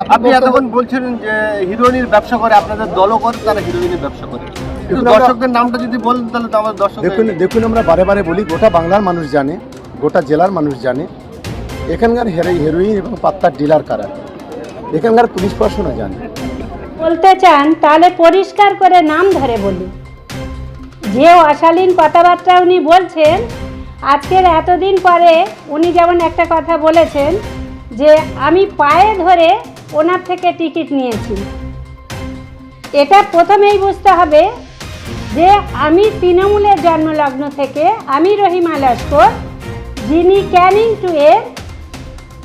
আপনি এতক্ষণ বলছিলেন যে হিরোইনের ব্যবসা করে আপনাদের দলও করে তারা হিরোইনের ব্যবসা করে। কিন্তু দেখুন, আমরা- দর্শকদের নামটা যদি বলেন তাহলে তো আমার দর্শক দেখুন দেখুন আমরা বারে বারে বলি গোটা বাংলার মানুষ জানে গোটা জেলার মানুষ জানে এখানকার হেরো- হেরোইন এবং পাত্তার ডিলার কারা? এখানকার পুলিশ প্রশাসনও জানে। বলতে চান তাহলে পরিষ্কার করে নাম ধরে বলি। যে অশালীন কথাবার্তা উনি বলছেন আজকের এতদিন পরে উনি যেমন একটা কথা বলেছেন যে আমি পায়ে ধরে ওনার থেকে টিকিট নিয়েছি। এটা প্রথমেই বুঝতে হবে যে আমি তৃণমূলের জন্মলগ্ন থেকে আমি রহিমা লস্কর, যিনি ক্যানিং টু এর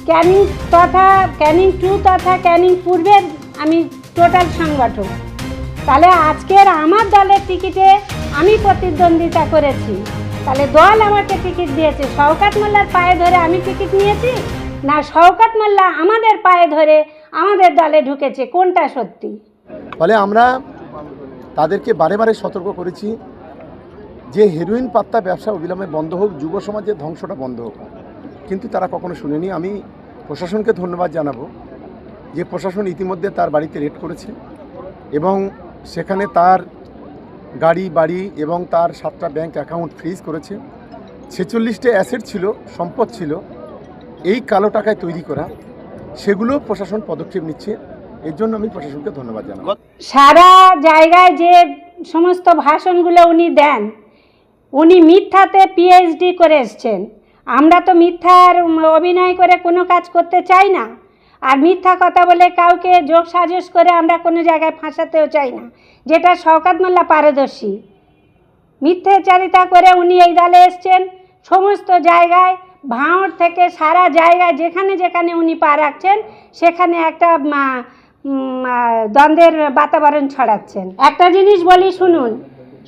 ক্যানিং তথা, ক্যানিং টু তথা ক্যানিং পূর্বের আমি টোটাল সংগঠক। তাহলে আজকের আমার দলের টিকিটে আমি প্রতিদ্বন্দ্বিতা করেছি। তাহলে দল আমাকে টিকিট দিয়েছে। শওকাত মোল্লার পায়ে ধরে আমি টিকিট নিয়েছি? না, শওকাত মোল্লা আমাদের পায়ে ধরে আমাদের দলে ঢুকেছে, কোনটা সত্যি? ফলে আমরা তাদেরকে বারে বারে সতর্ক করেছি যে হেরোইন পাত্তা ব্যবসা অবিলম্বে বন্ধ হোক, যুব সমাজের ধ্বংসটা বন্ধ হোক। কিন্তু তারা কখনো শুনেনি। আমি প্রশাসনকে ধন্যবাদ জানাব যে প্রশাসন ইতিমধ্যে তার বাড়িতে রেড করেছে এবং সেখানে তার গাড়ি, বাড়ি এবং তার সাতটা ব্যাংক অ্যাকাউন্ট ফ্রিজ করেছে। ছেচল্লিশটা অ্যাসেট ছিল, সম্পদ ছিল, এই কালো টাকায় তৈরি করা। সেগুলো প্রশাসন পদক্ষেপ নিচ্ছে। এর জন্য আমি প্রশাসনকে ধন্যবাদ জানাব। সারা জায়গায় যে সমস্ত ভাষণগুলো উনি দেন, উনি মিথ্যাতে পিএইচডি করে এসছেন। আমরা তো মিথ্যার অভিনয় করে কোনো কাজ করতে চাই না। আর মিথ্যা কথা বলে কাউকে যোগ সাজস করে আমরা কোনো জায়গায় ফাঁসাতেও চাই না। যেটা শওকাত মোল্লা পারদর্শী। মিথ্যাচারিতা করে উনি এই দলে এসছেন। সমস্ত জায়গায় ভাঁড় থেকে সারা জায়গায় যেখানে যেখানে উনি পা রাখছেন, সেখানে একটা দ্বন্দ্বের বাতাবরণ ছড়াচ্ছেন। একটা জিনিস বলি শুনুন,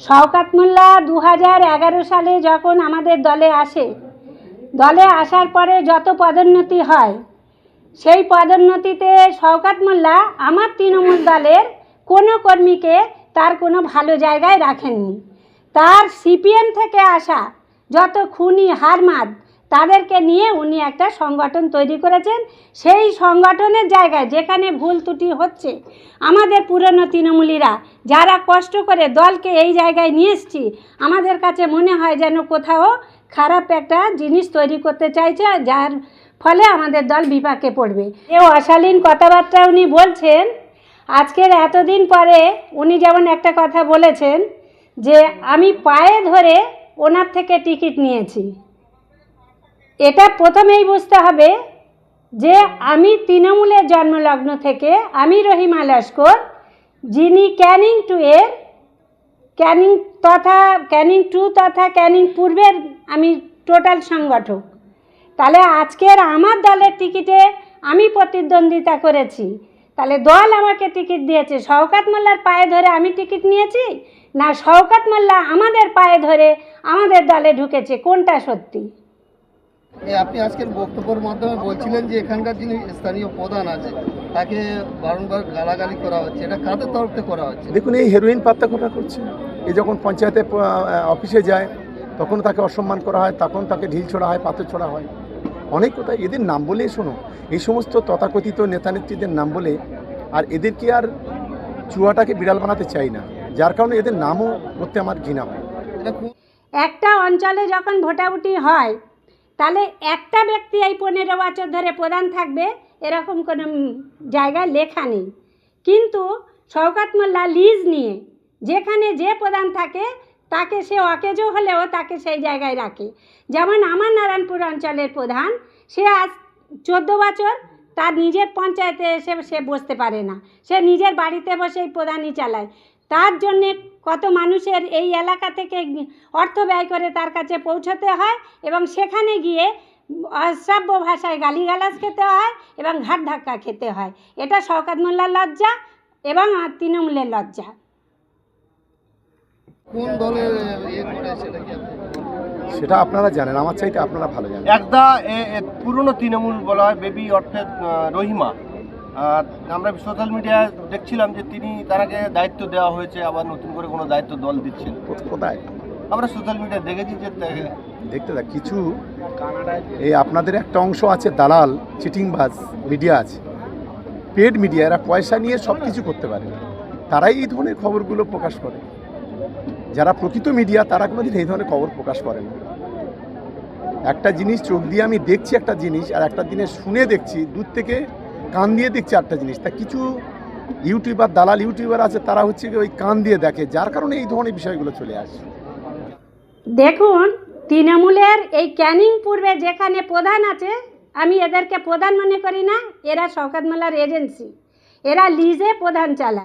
শওকাত মোল্লা দু হাজার এগারো সালে যখন আমাদের দলে আসে, দলে আসার পরে যত পদোন্নতি হয়, সেই পদোন্নতিতে শওকাত মোল্লা আমার তৃণমূল দলের কোনো কর্মীকে তার কোনো ভালো জায়গায় রাখেননি। তার সিপিএম থেকে আসা যত খুনি হারমাদ তাদেরকে নিয়ে উনি একটা সংগঠন তৈরি করেছেন। সেই সংগঠনের জায়গায় যেখানে ভুল ত্রুটি হচ্ছে, আমাদের পুরনো তৃণমূলীরা যারা কষ্ট করে দলকে এই জায়গায় নিয়ে এসছি, আমাদের কাছে মনে হয় যেন কোথাও খারাপ একটা জিনিস তৈরি করতে চাইছে, যার ফলে আমাদের দল বিপাকে পড়বে। যে অশালীন কথাবার্তা উনি বলছেন, আজকের এতদিন পরে উনি যেমন একটা কথা বলেছেন যে, আমি পায়ে ধরে ওনার থেকে টিকিট নিয়েছি। এটা প্রথমেই বুঝতে হবে যে আমি তৃণমূলের জন্মলগ্ন থেকে আমি রহিমা লস্কর যিনি ক্যানিং টু এর, ক্যানিং তথা, ক্যানিং টু তথা ক্যানিং পূর্বের আমি টোটাল সংগঠক। তাহলে আজকের আমার দলের টিকিটে আমি প্রতিদ্বন্দ্বিতা করেছি। তাহলে দল আমাকে টিকিট দিয়েছে। শওকাত মোল্লার পায়ে ধরে আমি টিকিট নিয়েছি না শওকাত মোল্লা আমাদের পায়ে ধরে আমাদের দলে ঢুকেছে? কোনটা সত্যি? আপনি আজকের বক্তব্যের মাধ্যমে বলছিলেন যে এখানকার যিনি স্থানীয় প্রধান আছে তাকে বারংবার গালাগালি করা হচ্ছে। এটা কাদের তরফ থেকে করা হচ্ছে? দেখুন এই হেরোইন পাত্তা কোটা করছে। এ যখন পঞ্চায়েতে অফিসে যায় তখন তাকে অসম্মান করা হয় তখন তাকে ঢিল ছোড়া হয় পাথর ছোড়া হয়। অনেক কথা এদের নাম বলেই শোনো। এই সমস্ত তথাকথিত নেতানেত্রীদের নাম বলে আর এদেরকে আর চুয়াটাকে বিড়াল বানাতে চাই না? যার কারণে এদের নামও করতে আমার ঘৃণা হয়। একটা অঞ্চলে যখন ভোটাভুটি হয় তাহলে একটা ব্যক্তি এই পনেরো বছর ধরে প্রধান থাকবে, এরকম কোনো জায়গায় লেখা নেই। কিন্তু শওকাত মোল্লা লিজ নিয়ে যেখানে যে প্রধান থাকে, তাকে সে অকেজো হলেও তাকে সেই জায়গায় রাখে। যেমন আমার নারায়ণপুর অঞ্চলের প্রধান, সে আজ চোদ্দ বছর তার নিজের পঞ্চায়েতে এসে সে বসতে পারে না। সে নিজের বাড়িতে বসেই প্রধানই চালায়। তার জন্যে কত মানুষের এই এলাকা থেকে অর্থ ব্যয় করে তার কাছে পৌঁছতে হয় এবং সেখানে গিয়ে অশ্রাব্য ভাষায় গালিগালাজ খেতে হয় এবং ঘাট ধাক্কা খেতে হয়। এটা শওকাত মোল্লার লজ্জা এবং আর তৃণমূলের লজ্জা। কোন দলের সেটা কি আপনি সেটা আপনারা জানেন আমার চাইতে আপনারা ভালো জানেন। একদা পুরনো তৃণমূল বলা হয় বেবি অর্থাৎ রহিমা। আমরা সোশ্যাল মিডিয়ায় দেখছিলাম যে তিনি তারাকে দায়িত্ব দেওয়া হয়েছে আবার নতুন করে কোনো দায়িত্ব দল দিচ্ছেন কোথায়? আমরা সোশ্যাল মিডিয়ায় দেখেছি যে দেখতে দেখ কিছু এই আপনাদের একটা অংশ আছে দালাল চিটিংবাজ মিডিয়া আছে। পেড মিডিয়া এরা পয়সা নিয়ে সব কিছু করতে পারে। তারাই এই ধরনের খবরগুলো প্রকাশ করে। যারা প্রকৃত মিডিয়া তারা কোনোদিন এই ধরনের খবর প্রকাশ করে না। একটা জিনিস চোখ দিয়ে আমি দেখছি একটা জিনিস আর একটা জিনিস শুনে দেখছি দূর থেকে কান দিয়ে দেখছে একটা জিনিস। তা কিছু ইউটিউবার, দালাল ইউটিউবার আছে, তারা হচ্ছে ওই কান দিয়ে দেখে, যার কারণে এই ধরনের বিষয়গুলো চলে আসে। দেখুন, তৃণমূলের এই ক্যানিং পূর্বে যেখানে প্রধান আছে, আমি এদেরকে প্রধান মনে করি না, এরা শওকত মোল্লার এজেন্সি। এরা লিজে প্রধান চালায়।